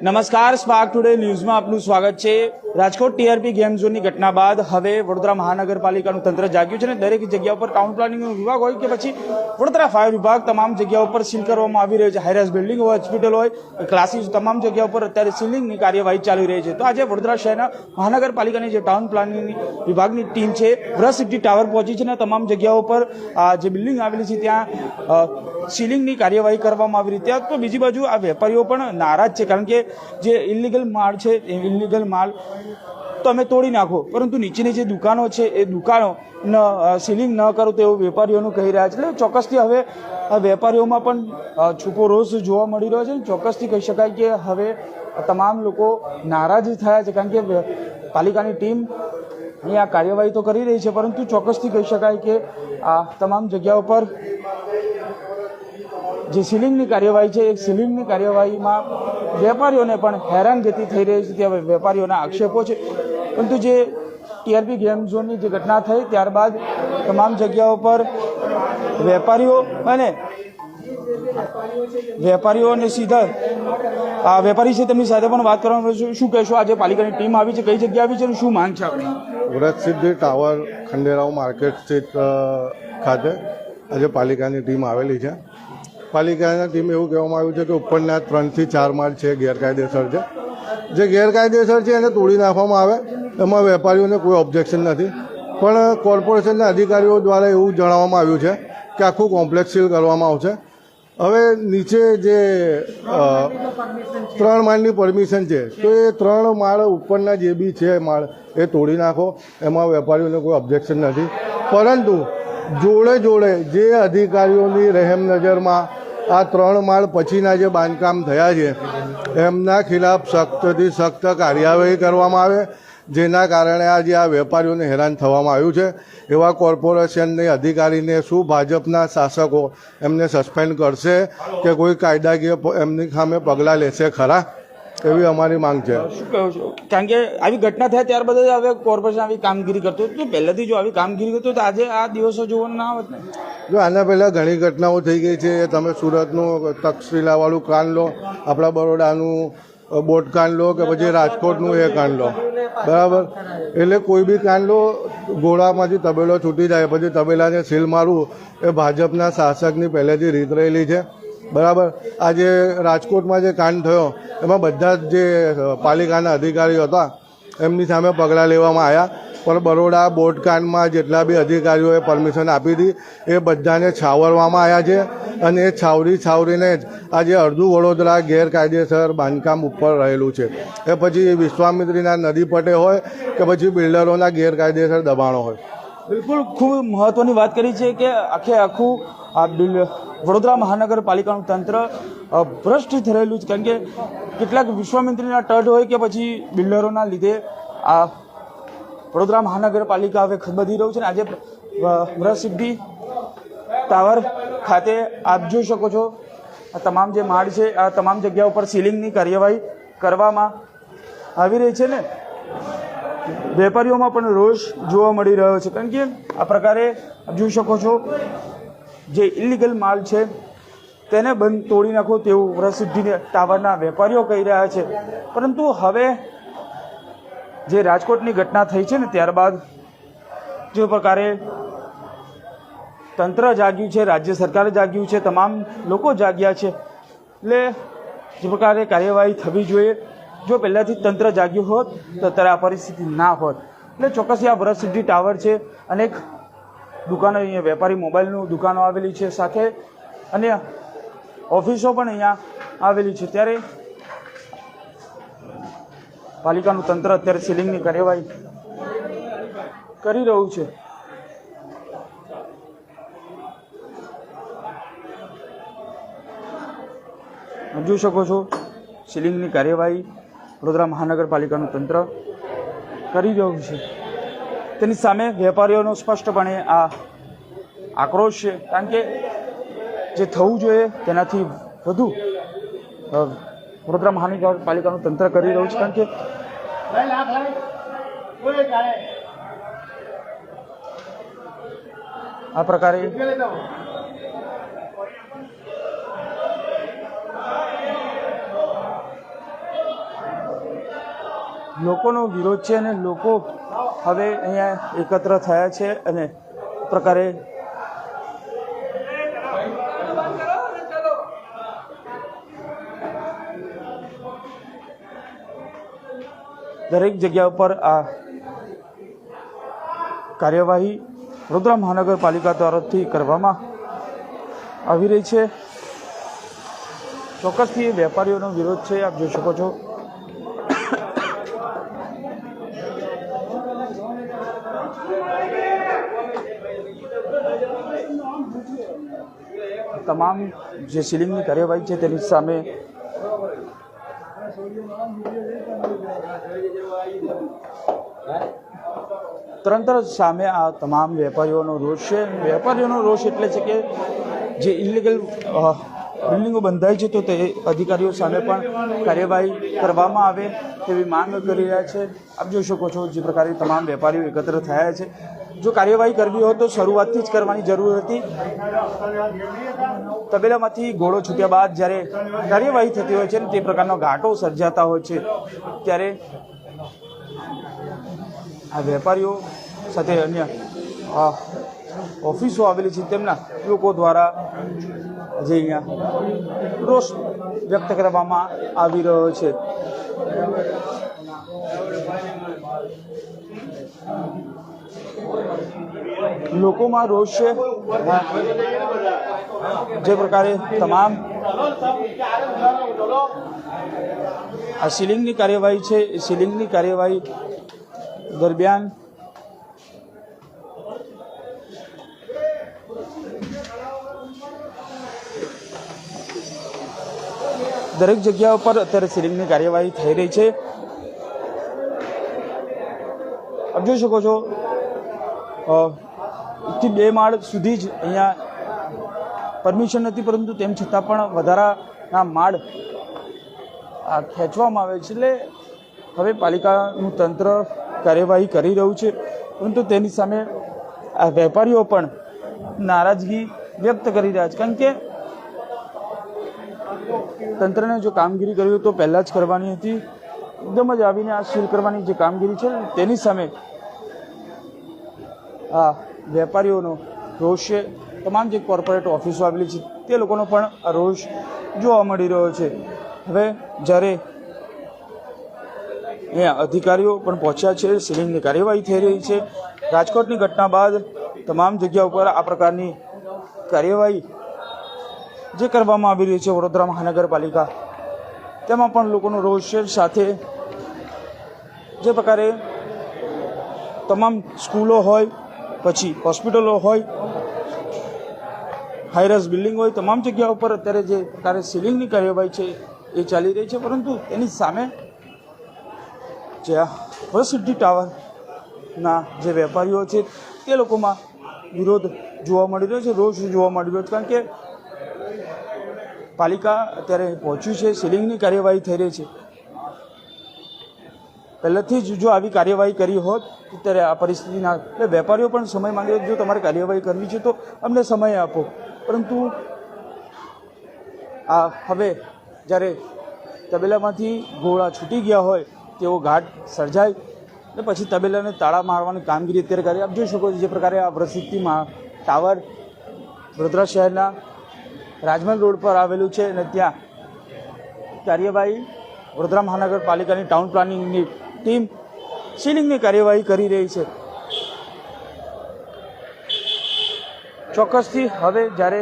નમસ્કાર spark today ન્યૂઝમાં આપનું સ્વાગત છે. રાજકોટ ટીઆરપી ગેમ ઝોનની ઘટના બાદ હવે વડોદરા મહાનગરપાલિકાનું તંત્ર જાગ્યું છે અને દરેક જગ્યા ઉપર ટાઉન પ્લાનિંગનો વિભાગ હોય કે પછી વડોદરા ફાયર વિભાગ, તમામ જગ્યા ઉપર સીલ કરવામાં આવી રહ્યો છે. હાઈરાઇઝ બિલ્ડિંગ હોસ્પિટલ હોય ક્લાસીસ તમામ જગ્યા ઉપર અત્યારે સીલિંગની કાર્યવાહી ચાલી રહી છે. તો આજે વડોદરા શહેરના મહાનગરપાલિકાની જે ટાઉન પ્લાનિંગની વિભાગની ટીમ છે વ્રસ સિટી ટાવર પહોંચી છે અને તમામ જગ્યાઓ પર જે બિલ્ડિંગ આવેલી છે, ત્યાં સીલિંગની કાર્યવાહી કરવામાં આવી રહી. ત્યાં તો બીજી બાજુ આ વેપારીઓ પણ નારાજ છે, કારણ કે જે ઇલીગલ માલ છે, એ ઇલીગલ માલ તમે તોડી નાખો. પરંતુ નીચેની જે દુકાનો છે, એ દુકાનો ન સીલિંગ ન કરો તેવું વેપારીઓનું કહી રહ્યા છે. એટલે ચોક્કસથી હવે વેપારીઓમાં પણ છૂપો રોષ જોવા મળી રહ્યો છે. ચોક્કસથી કહી શકાય કે હવે તમામ લોકો નારાજ થયા છે. કારણ કે પાલિકાની ટીમ અહીંયા કાર્યવાહી તો કરી રહી છે. પરંતુ ચોક્કસથી કહી શકાય કે આ તમામ જગ્યાઓ પર જે સીલિંગની કાર્યવાહી છે, એ સીલિંગની કાર્યવાહીમાં વેપારીઓને પણ હેરાનગતિ થઈ રહી છે ત્યાં વેપારીઓના આક્ષેપો છે. પરંતુ જે ટીઆરપી ગેમ ઝોનની જે ઘટના થઈ ત્યારબાદ તમામ જગ્યાઓ પર વેપારીઓ અને વેપારીઓને સીધા આ વેપારી છે તેમની સાથે પણ વાત કરવાનું શું કહેશો? આજે પાલિકાની ટીમ આવી છે, કઈ જગ્યા આવી છે અને શું માંગ છે આપણી? વ્રત સિદ્ધિ ટાવર ખંડેરાવ માર્કેટ સ્થિત ખાતે આજે પાલિકાની ટીમ આવેલી છે. પાલિકાની ટીમ એવું કહેવામાં આવ્યું છે કે ઉપરના ત્રણથી ચાર માળ છે, ગેરકાયદેસર છે. જે ગેરકાયદેસર છે એને તોડી નાખવામાં આવે. એમાં વેપારીઓને કોઈ ઓબ્જેક્શન નથી. પણ કોર્પોરેશનના અધિકારીઓ દ્વારા એવું જણાવવામાં આવ્યું છે કે આખું કોમ્પ્લેક્સ સીલ કરવામાં આવશે. હવે નીચે જે ત્રણ માળની પરમિશન છે, તો એ ત્રણ માળ ઉપરના જે બી છે માળ એ તોડી નાખો. એમાં વેપારીઓને કોઈ ઓબ્જેક્શન નથી. પરંતુ જોડે જોડે જે અધિકારીઓની રહેમ નજરમાં આ ત્રણ માળ પછીના જે બાંધકામ થયા છે, એમના ખિલાફ સખ્તથી સખ્ત કાર્યવાહી કરવામાં આવે, જેના કારણે આજે આ વેપારીઓને હેરાન થવામાં આવ્યું છે. એવા કોર્પોરેશનની અધિકારીને શું ભાજપના શાસકો એમને સસ્પેન્ડ કરશે કે કોઈ કાયદાકીય એમની સામે પગલાં લેશે ખરા? એવી અમારી માંગ છે. શું કહો છો? કારણ કે આવી ઘટના થાય ત્યારબાદ જ હવે કોર્પોરેશન આવી કામગીરી કરતું હતું. તો પહેલેથી જો આવી કામગીરી કરતું તો આજે આ દિવસો જોવાનું ના આવત ને. જો આના પહેલાં ઘણી ઘટનાઓ થઈ ગઈ છે. તમે સુરતનું તક્ષશિલાવાળું કાંડ લો આપણા બરોડાનું બોટ કાંડ લો કે પછી રાજકોટનું એ કાંડ લો. બરાબર? એટલે કોઈ બી કાંડ લો ઘોડામાંથી તબેલો છૂટી જાય. પછી તબેલાને સીલ મારવું એ ભાજપના શાસકની પહેલેથી રીત રહેલી છે. બરાબર? આજે રાજકોટમાં જે કાંડ થયો, એમાં બધા જ જે પાલિકાના અધિકારીઓ હતા, એમની સામે પગલાં લેવામાં આવ્યા. પણ બરોડા બોટકાંડમાં જેટલા બી અધિકારીઓએ પરમિશન આપી હતી, એ બધાને છાવરવામાં આવ્યા છે. અને એ છાવરી છાવરીને જ આજે અડધું વડોદરા ગેરકાયદેસર બાંધકામ ઉપર રહેલું છે. એ પછી વિશ્વામિત્રીના નદી પટે હોય કે પછી બિલ્ડરોના ગેરકાયદેસર દબાણો હોય. બિલકુલ ખૂબ મહત્વની વાત કરી છે કે આખે આખું આ બિલ- વડોદરા મહાનગરપાલિકાનું તંત્ર ભ્રષ્ટ રહેલું છે. કારણ કે કેટલાક વિશ્વામિત્રીના તટ હોય કે પછી બિલ્ડરોના લીધે આ વડોદરા મહાનગરપાલિકા હવે ખબદી રહ્યું છે ને આજે વ્રસિદ્ધિ ટાવર ખાતે આપ જોઈ શકો છો, આ તમામ જે માળ છે, આ તમામ જગ્યા ઉપર સીલિંગની કાર્યવાહી કરવામાં આવી રહી છે ને. વેપારીઓમાં પણ રોષ જોવા મળી રહ્યો છે. કારણ કે આ પ્રકારે જોઈ શકો છો જે ઇલીગલ માલ છે, તેને બંધ તોડી નાખો તેવું પ્રસિદ્ધિ ટાવરના વેપારીઓ કહી રહ્યા છે. પરંતુ હવે જે રાજકોટની ઘટના થઈ છે ને ત્યારબાદ, જે પ્રકારે તંત્ર જાગ્યું છે, રાજ્ય સરકાર જાગ્યું છે, તમામ લોકો જાગ્યા છે, એટલે જે પ્રકારે કાર્યવાહી થવી જોઈએ. જો પહેલાંથી તંત્ર જાગ્યું હોત, તો અત્યારે આ પરિસ્થિતિ ના હોત. એટલે ચોક્કસ આ વરસિદ્ધિ ટાવર છે અનેક દુકાનો અહીંયા વેપારી મોબાઈલનું દુકાનો આવેલી છે સાથે. અને ઓફિસો પણ અહીંયા આવેલી છે. ત્યારે પાલિકાનું તંત્ર અત્યારે સીલિંગની કાર્યવાહી કરી રહ્યું છે. જોઈ શકો છો, સીલિંગની કાર્યવાહી વડોદરા મહાનગરપાલિકાનું તંત્ર કરી રહ્યું છે. તેની સામે વેપારીઓનો સ્પષ્ટપણે આ આક્રોશ છે. કારણ કે જે થવું જોઈએ તેનાથી વધુ વડોદરા મહાનગરપાલિકાનું તંત્ર કરી રહ્યું છે. કારણ કે આ પ્રકારે લોકોનો વિરોધ છે અને લોકો હવે અહીંયા એકત્ર થયા છે અને પ્રકારે દરેક જગ્યા ઉપર આ કાર્યવાહી વડોદરા મહાનગરપાલિકા તરફથી કરવામાં આવી રહી છે. ચોક્કસથી વેપારીઓનો વિરોધ છે, આપ જોઈ શકો છો. તમામ જે સીલિંગની કાર્યવાહી છે તેની સામે તરત જ સામે આ તમામ વેપારીઓનો રોષ છે. વેપારીઓનો રોષ એટલે છે કે જે ઇલીગલ બિલ્ડિંગો બંધાય છે તો તે અધિકારીઓ સામે પણ કાર્યવાહી કરવામાં આવે તેવી માંગ કરી રહ્યા છે. આપ જોઈ શકો છો જે પ્રકારે તમામ વેપારીઓ એકત્ર થયા છે. જો કાર્યવાહી કરવી હોય તો શરૂઆતથી જ કરવાની જરૂર હતી. તબેલામાંથી ઘોડો છૂટ્યા બાદ જ્યારે કાર્યવાહી થતી હોય છે ને તે પ્રકારનો ઘાટો સર્જાતા હોય છે, ત્યારે આ વેપારીઓ સાથે અન્ય, આ ઓફિસો આવેલી છે તેમના લોકો દ્વારા જે અહીંયા રોષ વ્યક્ત કરવામાં આવી રહ્યો છે. લોકોમાં રોષ છે. જે પ્રકારે તમામ આ સીલિંગની કાર્યવાહી છે. એ સીલિંગની કાર્યવાહી દરમિયાન દરેક જગ્યા ઉપર અત્યારે સીલિંગની કાર્યવાહી થઈ રહી છે. આપ જોઈ શકો છો એકથી બે માળ સુધી જ અહીંયા પરમિશન નથી, પરંતુ તેમ છતાં પણ વધારાના માળ ખેંચવામાં આવે છે. એટલે હવે પાલિકાનું તંત્ર કાર્યવાહી કરી રહ્યું છે, પરંતુ તેની સામે આ વેપારીઓ પણ નારાજગી વ્યક્ત કરી રહ્યા છે. કારણ કે તંત્રને જો કામગીરી કરવી તો પહેલાં જ કરવાની હતી. એકદમ જ આવીને આ સીલ કરવાની જે કામગીરી છે તેની સામે આ વેપારીઓનો રોષ છે. તમામ જે કોર્પોરેટ ઓફિસો આવેલી છે, તે લોકોનો પણ આ રોષ જોવા મળી રહ્યો છે. હવે જ્યારે અહીંયા અધિકારીઓ પણ પહોંચ્યા છે, સીલિંગની કાર્યવાહી થઈ રહી છે. રાજકોટની ઘટના બાદ તમામ જગ્યા ઉપર આ પ્રકારની કાર્યવાહી જે કરવામાં આવી રહી છે વડોદરા મહાનગરપાલિકા. તેમાં પણ લોકોનો રોષ છે. સાથે જે પ્રકારે તમામ સ્કૂલો હોય, પછી હોસ્પિટલો હોય હાઈરસ બિલ્ડિંગ હોય, તમામ જગ્યા ઉપર અત્યારે જે પ્રકારે સીલિંગની કાર્યવાહી છે એ ચાલી રહી છે. પરંતુ એની સામે જે વરસિદ્ધિ ટાવરના જે વેપારીઓ છે, તે લોકોમાં વિરોધ જોવા મળી રહ્યો છે, રોષ જોવા મળી રહ્યો છે. કારણ કે પાલિકા અત્યારે પહોંચ્યું છે, સીલિંગની કાર્યવાહી થઈ રહી છે. પહેલેથી જ જો આવી કાર્યવાહી કરી હોત ત્યારે આ પરિસ્થિતિના એટલે વેપારીઓ પણ સમય માંગે જો તમારે કાર્યવાહી કરવી છે તો અમને સમય આપો. પરંતુ આ હવે જ્યારે તબેલામાંથી ઘોડા છૂટી ગયા હોય તેવો ઘાટ સર્જાય ને પછી તબેલાને તાળા મારવાની કામગીરી અત્યારે કરી. આપ જોઈ શકો છો જે પ્રકારે આ પ્રસિદ્ધિમાં ટાવર વડોદરા શહેરના રાજમહેલ રોડ પર આવેલું છે અને ત્યાં કાર્યવાહી વડોદરા મહાનગરપાલિકાની ટાઉન પ્લાનિંગની ટીમ સીલિંગની કાર્યવાહી કરી રહી છે. ચોક્કસથી હવે જ્યારે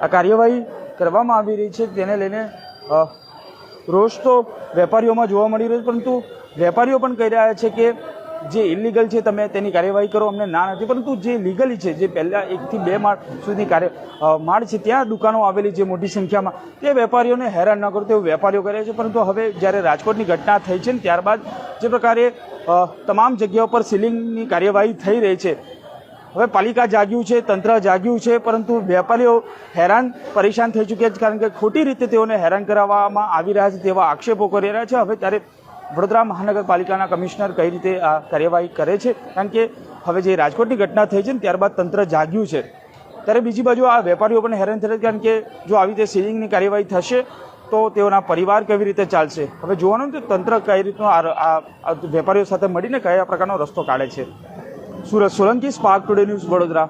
આ કાર્યવાહી કરવામાં આવી રહી છે તેને લઈને રોષ તો વેપારીઓમાં જોવા મળી રહ્યો પરંતુ વેપારીઓ પણ કહી રહ્યા છે કે જે ઇલીગલ છે તમે તેની કાર્યવાહી કરો, અમને ના નથી. પરંતુ જે લીગલી છે, જે પહેલાં એકથી બે માળ સુધી કાર્ય માળ છે, ત્યાં દુકાનો આવેલી છે મોટી સંખ્યામાં. તે વેપારીઓને હેરાન ન કરો તેવું વેપારીઓ કરે છે. પરંતુ હવે જ્યારે રાજકોટની ઘટના થઈ છે ને ત્યારબાદ જે પ્રકારે તમામ જગ્યાઓ પર સીલિંગની કાર્યવાહી થઈ રહી છે. હવે પાલિકા જાગ્યું છે, તંત્ર જાગ્યું છે, પરંતુ વેપારીઓ હેરાન, પરેશાન થઈ ચૂક્યા છે. કારણ કે ખોટી રીતે તેઓને હેરાન કરાવવામાં આવી રહ્યા છે તેવા આક્ષેપો કરી રહ્યા છે. હવે ત્યારે વડોદરા મહાનગરપાલિકાના કમિશનર કઈ રીતે આ કાર્યવાહી કરે છે? કારણ કે હવે જે રાજકોટની ઘટના થઈ છે ને ત્યારબાદ તંત્ર જાગ્યું છે. ત્યારે બીજી બાજુ આ વેપારીઓ પણ હેરાન થશે કારણ કે જો આવી રીતે સીલિંગની કાર્યવાહી થશે, તો તેઓના પરિવાર કેવી રીતે ચાલશે? હવે જોવાનું કે તંત્ર કઈ રીતનો આ વેપારીઓ સાથે મળીને કયા પ્રકારનો રસ્તો કાઢે છે. Surat Solanki, Spark Today news Vadodara.